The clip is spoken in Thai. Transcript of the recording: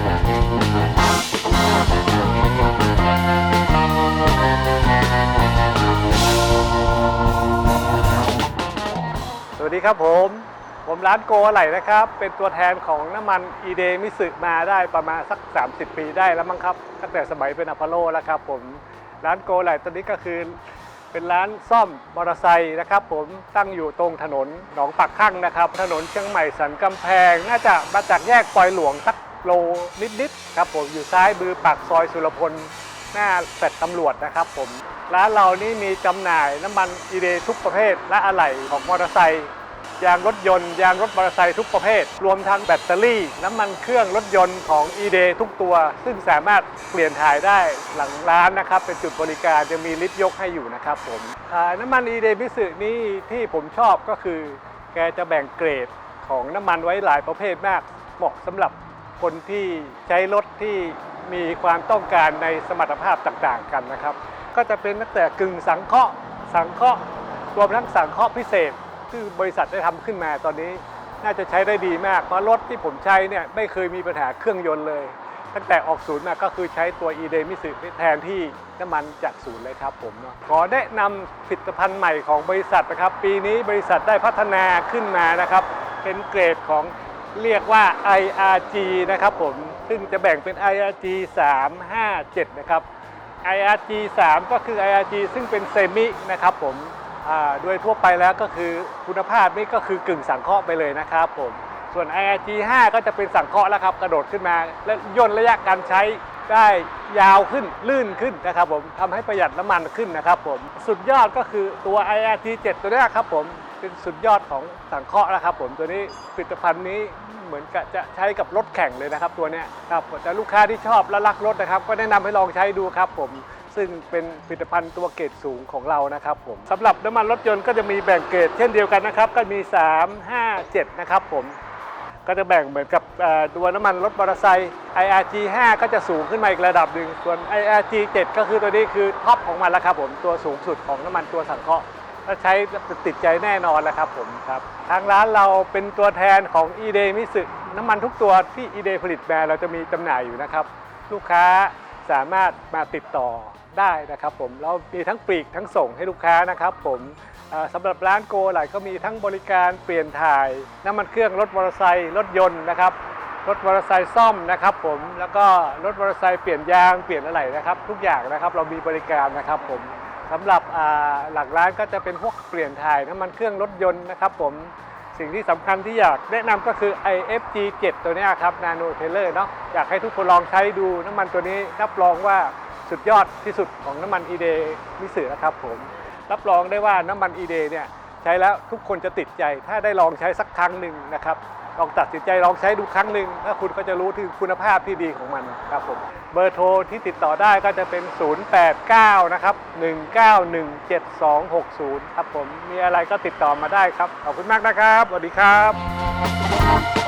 สวัสดีครับผม ผมร้านโกอะไหล่นะครับ เป็นตัวแทนของน้ำมันอีเดมิสึมาได้ประมาณสัก 30 ปีได้แล้วมั้งครับ ตั้งแต่สมัยเป็นอพอลโลแล้วครับผม ร้านโกอะไหล่ตอนนี้ก็คือ เป็นร้านซ่อมมอเตอร์ไซค์นะครับผม ตั้งอยู่ตรงถนนหนองปักข้างนะครับ ถนนเชียงใหม่สันกำแพง น่าจะมาจากแยกปอยหลวงสัก โลนิดๆครับผมอยู่ซ้ายมือปากซอยสุรพล หน้าแฟลตตำรวจนะครับผมร้านเรานี่มีจำหน่ายน้ำมันอีเดทุกประเภท และอะไหล่ของมอเตอร์ไซค์ยางรถยนต์ยางรถมอเตอร์ไซค์ทุกประเภท รวมทั้งแบตเตอรี่ น้ำมันเครื่องรถยนต์ของ e d ทุกตัว ซึ่งสามารถเปลี่ยนถ่ายได้หลังร้านนะครับ เป็นจุดบริการจะมีลิฟต์ยกให้อยู่นะครับผมน้ำมัน e d มิสึนี่ที่ผมชอบก็คือ แกจะแบ่งเกรดของน้ำมันไว้หลายประเภทมาก เหมาะสำหรับ คนที่ใช้รถที่มีความต้องการในสมรรถภาพต่างๆกันนะครับ ก็จะเป็นตั้งแต่กึ่งสังเคราะห์สังเคราะห์รวมทั้งสังเคราะห์พิเศษที่บริษัทได้ทำขึ้นมาตอนนี้น่าจะใช้ได้ดีมากเพราะรถที่ผมใช้เนี่ยไม่เคยมีปัญหาเครื่องยนต์เลย ตั้งแต่ออกศูนย์มาก็คือใช้ตัว e d มิสึแทนที่น้ำมันจากศูนย์เลยครับผมเนาะขอแนะนำผลิตภัณฑ์ใหม่ของบริษัทนะครับ ปีนี้บริษัทได้พัฒนาขึ้นมานะครับ เป็นเกรดของ เรียกว่า IRG นะครับผม ซึ่งจะแบ่งเป็น IRG 3 5 7 นะครับ IRG 3 ก็คือ IRG ซึ่งเป็นเซมินะครับผมอ่าโดยทั่วไปแล้วก็คือคุณภาพนี่ก็คือกึ่งสังเคราะห์ไปเลยนะครับผม ส่วน IRG 5 ก็จะเป็นสังเคราะห์แล้วครับ กระโดดขึ้นมา และย่นระยะการใช้ได้ยาวขึ้นลื่นขึ้นนะครับผมทำให้ประหยัดน้ำมันขึ้นนะครับผม สุดยอดก็คือตัว IRG 7ตัวนี้ครับผม เป็นสุดยอดของสังเคราะห์นะครับ ผมตัวนี้ผลิตภัณฑ์นี้เหมือนกับจะใช้กับรถแข่งเลยนะครับ ตัวเนี้ยครับแต่ลูกค้าที่ชอบและรักรถนะครับ ก็แนะนำให้ลองใช้ดูครับผมซึ่งเป็นผลิตภัณฑ์ตัวเกรดสูงของเรานะครับผมสำหรับน้ำมันรถยนต์ก็จะมีแบ่งเกรดเช่นเดียวกันนะครับก็มี 3 5 7 นะครับผม ก็จะแบ่งเหมือนกับเอ่อตัวน้ำมันรถมอเตอร์ไซค์ IRG 5 ก็จะสูงขึ้นมาอีกระดับหนึ่งส่วน IRG 7 ก็คือตัวนี้คือท็อปของมันแล้วครับผม ตัวสูงสุดของน้ำมันตัวสังเคราะห์ ถ้าใช้ติดใจแน่นอนแล้วครับผมครับทางร้านเราเป็นตัวแทนของ e d มิสึน้ำมันทุกตัวที่ e d ผลิตมาเราจะมีจำหน่ายอยู่นะครับ ลูกค้าสามารถมาติดต่อได้นะครับผมเรามีทั้งปลีกทั้งส่งให้ลูกค้านะครับผมสำหรับร้านโกหลายก็มีทั้งบริการเปลี่ยนถ่าย น้ำมันเครื่องรถมอเตอร์ไซค์รถยนต์นะครับรถมอเตอร์ไซค์ซ่อมนะครับผมแล้วก็รถมอเตอร์ไซค์เปลี่ยนยางเปลี่ยนอะไรนะครับ ทุกอย่างนะครับเรามีบริการนะครับผม สำหรับหลักร้านก็จะเป็นพวกเปลี่ยนถ่ายน้ำมันเครื่องรถยนต์นะครับผมสิ่งที่สำคัญที่อยากแนะนำก็คือ IFG 7 ตัวนี้ครับ Nano t a i l o r เนาะอยากให้ทุกคนลองใช้ดูน้ำมันตัวนี้รับรองว่าสุดยอดที่สุดของน้ำมัน e d มิสึนะครับผมรับรองได้ว่าน้ำมัน e d เนี่ยใช้แล้วทุกคนจะติดใจถ้าได้ลองใช้สักครั้งหนึ่งนะครับลองตัดสินใจลองใช้ดูครั้งหนึ่งถ้าคุณก็จะรู้ถึงคุณภาพที่ดีของมันครับผมเบอร์โทรที่ติดต่อได้ก็จะเป็น 089 นะครับ 1917260 ครับผมมีอะไรก็ติดต่อมาได้ครับ ขอบคุณมากนะครับ สวัสดีครับ